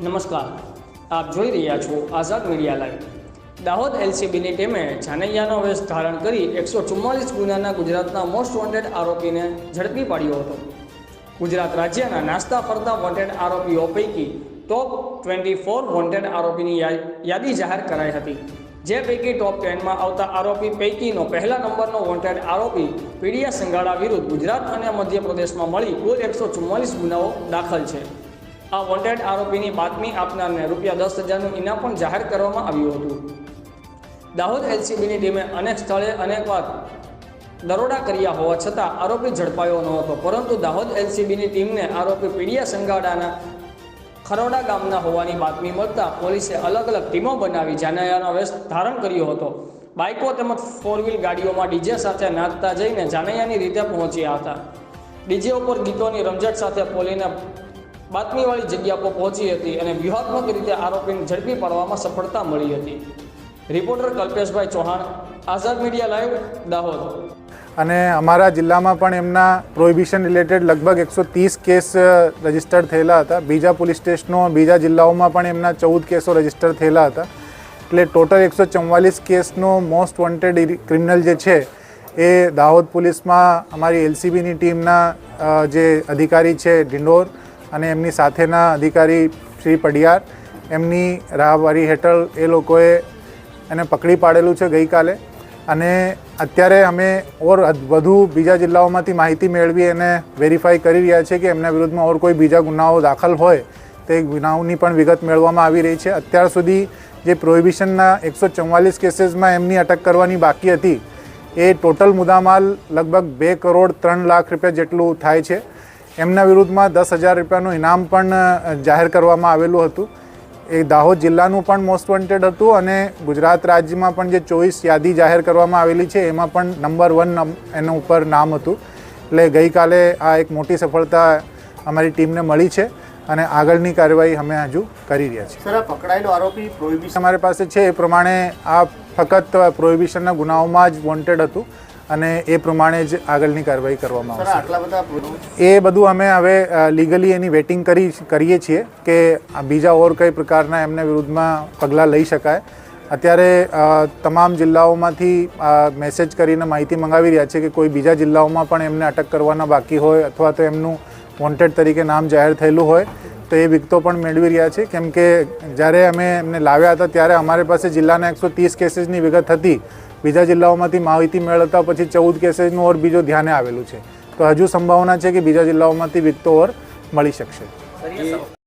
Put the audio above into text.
નમસ્કાર. આપ જોઈ રહ્યા છો આઝાદ મીડિયા લાઈવ. દાહોદ એલસીબીની ટીમે જાનૈયાનો વેશ ધારણ કરી એકસો ચુમ્માલીસ ગુનાના ગુજરાતના મોસ્ટ વોન્ટેડ આરોપીને ઝડપી પાડ્યો હતો. ગુજરાત રાજ્યના નાસ્તા ફરતા વોન્ટેડ આરોપીઓ પૈકી ટોપ ટ્વેન્ટી ફોર વોન્ટેડ આરોપીની યાદી જાહેર કરાઈ હતી. જે પૈકી ટોપ ટેનમાં આવતા આરોપી પૈકીનો પહેલા નંબરનો વોન્ટેડ આરોપી પીડિયા સંગાડા વિરુદ્ધ ગુજરાત અને મધ્યપ્રદેશમાં મળી કુલ એકસો ચુમ્માલીસ ગુનાઓ દાખલ છે. આ વોન્ટેડ આરોપીની બાતમી આપનારને રૂપિયા દસ હજારનું ઇનામ પણ જાહેર કરવામાં આવ્યું હતું. દાહોદ એલસીબીની ટીમે અનેક સ્થળે અનેકવાર દરોડા કર્યા હોવા છતાં આરોપી ઝડપાયો ન હતો, પરંતુ દાહોદ એલસીબીની ટીમને આરોપી પીડિયા સંગાડાના ખરોડા ગામના હોવાની બાતમી મળતા પોલીસે અલગ અલગ ટીમો બનાવી જાનૈયાનો વેશ ધારણ કર્યો હતો. બાઇકો તેમજ ફોર વ્હીલ ગાડીઓમાં ડીજે સાથે નાચતા જઈને જાનૈયાની રીતે પહોંચ્યા હતા. ડીજે ઉપર ગીતોની રમઝટ સાથે પોલીને બાતમીવાળી જગ્યા પર પહોંચી હતી અને વ્યૂહાત્મક રીતે આરોપીને ઝડપી પાડવામાં સફળતા મળી હતી. Reporter Kalpeshbhai Chauhan, Azad media live, Dahod. અને અમારા જિલ્લામાં પણ એમના પ્રોહિબિશન રિલેટેડ લગભગ એકસો ત્રીસ કેસ રજીસ્ટર્ડ થયેલા હતા. બીજા પોલીસ સ્ટેશનો, બીજા જિલ્લાઓમાં પણ એમના ચૌદ કેસો રજિસ્ટર થયેલા હતા. એટલે ટોટલ એકસો ચુમ્માલીસ કેસનો મોસ્ટ વોન્ટેડ ક્રિમિનલ જે છે, એ દાહોદ પોલીસમાં અમારી એલસીબીની ટીમના જે અધિકારી છે ડિંડોર અને એમની સાથેના અધિકારી શ્રી પડિયાર, એમની રાહવારી હેઠળ એ લોકોએ એને પકડી પાડેલું છે ગઈકાલે. અને અત્યારે અમે ઓર વધુ બીજા જિલ્લાઓમાંથી માહિતી મેળવી અને વેરીફાઈ કરી રહ્યા છે કે એમના વિરુદ્ધમાં ઓર કોઈ બીજા ગુનાઓ દાખલ હોય તે ગુનાઓની પણ વિગત મેળવવામાં આવી રહી છે. અત્યાર સુધી જે પ્રોહિબિશનના એકસો ચુમ્માલીસ કેસીસમાં એમની અટક કરવાની બાકી હતી, એ ટોટલ મુદ્દામાલ લગભગ બે કરોડ ત્રણ લાખ રૂપિયા જેટલું થાય છે. એમના વિરુદ્ધમાં દસ હજાર રૂપિયાનું ઇનામ પણ જાહેર કરવામાં આવેલું હતું. એ દાહોદ જિલ્લાનું પણ મોસ્ટ વોન્ટેડ હતું અને ગુજરાત રાજ્યમાં પણ જે ચોવીસ યાદી જાહેર કરવામાં આવેલી છે એમાં પણ નંબર વન એના ઉપર નામ હતું. એટલે ગઈકાલે આ એક મોટી સફળતા અમારી ટીમને મળી છે અને આગળની કાર્યવાહી અમે હજુ કરી રહ્યા છીએ. સર આ પકડાયેલો આરોપી પ્રોહિબિશન અમારી પાસે છે એ પ્રમાણે આ ફક્ત પ્રોહિબિશનના ગુનાઓમાં જ વોન્ટેડ હતું. અને એ પ્રમાણે જ આગળની કાર્યવાહી કરવામાં આવશે. એ બધું અમે હવે લીગલી એની વેટિંગ કરી કરીએ છીએ કે બીજા ઓર કઈ પ્રકારના એમને વિરુદ્ધમાં પગલાં લઈ શકાય. અત્યારે તમામ જિલ્લાઓમાંથી મેસેજ કરીને માહિતી મંગાવી રહ્યા છે કે કોઈ બીજા જિલ્લાઓમાં પણ એમને અટક કરવાના બાકી હોય અથવા તો એમનું વોન્ટેડ તરીકે નામ જાહેર થયેલું હોય તો એ વિગતો પણ મેળવી રહ્યા છે. કેમ કે જ્યારે અમે એમને લાવ્યા હતા ત્યારે અમારી પાસે જિલ્લાના એકસો ત્રીસ કેસીસની વિગત હતી. બીજા જિલ્લાઓમાંથી માહિતી મેળવતા પછી ચૌદ કેસેસનું ઓર બીજો ધ્યાને આવેલું છે. તો હજુ સંભાવના છે કે બીજા જિલ્લાઓમાંથી વિગતો ઓર મળી શકશે.